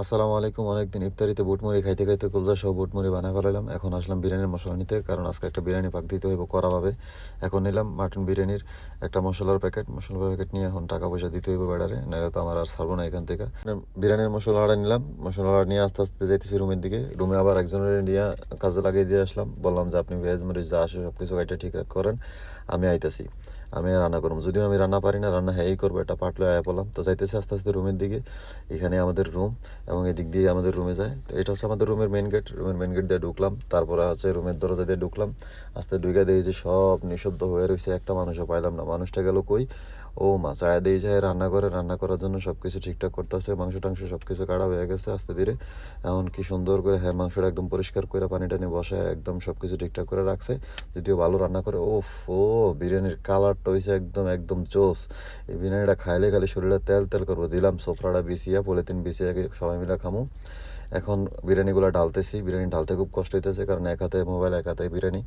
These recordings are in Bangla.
আসসালামু আলাইকুম। অনেকদিন ইফতারিতে বুটমুড়ি খাইতে খাইতে কুলজা সহ বুটমুড়ি বানা ফেলাইলাম এখন আসলাম বিরিয়ানির মশলা নিতে, কারণ আজকে একটা বিরিয়ানি পাক দিতে হইব করাভাবে এখন নিলাম মাটন বিরিয়ানির একটা মশলার প্যাকেট মশলার প্যাকেট নিয়ে এখন টাকা পয়সা দিতে হইব বেড়ারে নাহলে তো আমার আর ছাড়বো না এখান থেকে। বিরিয়ানির মশলাটা নিলাম মশলাটা নিয়ে আস্তে আস্তে যাইতেছি রুমের দিকে। রুমে আবার একজনের নিয়ে কাজে লাগিয়ে দিয়ে আসলাম। বললাম যে, আপনি ভেজ মরিচ যা আসে সব কিছু এটা ঠিক করেন, আমি আইতাছি। আমি রান্না করব। যদিও আমি রান্না পারি না, রান্না হ্যাঁ করব, এটা পাটলে আয়া পড়লাম। তো যাইতেছি আস্তে আস্তে রুমের দিকে। এখানে আমাদের রুম এবং এদিক দিয়ে আমাদের রুমে যায়। তো এটা হচ্ছে আমাদের রুমের মেন গেট রুমের মেন গেট দিয়ে ঢুকলাম। তারপরে হচ্ছে রুমের দরজা দিয়ে ঢুকলাম। আস্তে ঢুকে দিয়ে যে সব নিঃশব্দ হয়ে রয়েছে। একটা মানুষও পাইলাম না। মানুষটা গেল কই? ও মা, চায়া দিয়ে যায়, রান্না করে। রান্না করার জন্য সব কিছু ঠিকঠাক করতেছে। মাংস টাংস সব কিছু কাটা হয়ে গেছে আস্তে ধীরে। এমন কি সুন্দর করে হ্যাঁ মাংসটা একদম পরিষ্কার করে পানি টানি বসায় একদম সব কিছু ঠিকঠাক করে রাখছে। যদিও ভালো রান্না করে ওফ ও বিরিয়ানির কালারটা হয়েছে একদম একদম জোস। এই বিরিয়ানিটা খাইলে খালি শরীরে তেল তেল করব। দিলাম সোফরাটা বিছিয়া, পলিথিন বিছিয়ে, সবাই মিলে খামু এখন বিরিয়ানিগুলো ঢালতেছি। বিরিয়ানি ঢালতে খুব কষ্ট হইতেছে কারণ এক হাতে মোবাইল এক হাতে বিরিয়ানি।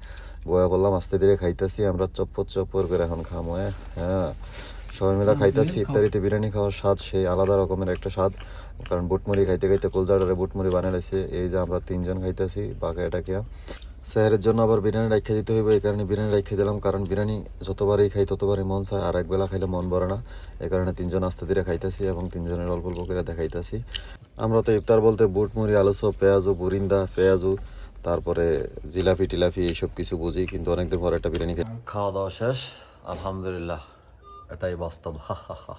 বয়া বললাম আস্তে ধীরে খাইতেছি আমরা চপ্পর চপ্পর করে এখন খামো হ্যাঁ? হ্যাঁ। সবাই মিলে খাইতেছি। ইফতারিতে বিরিয়ানি খাওয়ার স্বাদ সেই আলাদা রকমের একটা স্বাদ। কারণ বুটমুড়ি খাইতে খাইতে কলজাডারে বুটমুড়ি বানাইছে এই যে আমরা তিনজন খাইতেছি বাকি এটা কিয়া স্যারের জন্য আবার বিরিয়ানি রাখা দিতে হইবে এই কারণে বিরিয়ানি রাখা দিলাম। কারণ বিরিয়ানি যতবারই খাই ততবারই মন চায়। আর একবেলা খাইলে মন ভরে না। এই কারণে তিনজন আস্তে ধীরে খাইতেছি এবং তিনজনের অল্প অল্প করে দেখাইতেছি। আমরা তো ইফতার বলতে বুট মুড়ি, আলু সব, পেঁয়াজু বুরিন্দা পেঁয়াজু, তারপরে জিলাপি টিলাফি এইসব কিছু বুঝি, কিন্তু অনেকদিন পর একটা বিরিয়ানি খাওয়া দাওয়া শেষ, আলহামদুলিল্লাহ, এটাই বাস্তব। হা হা হা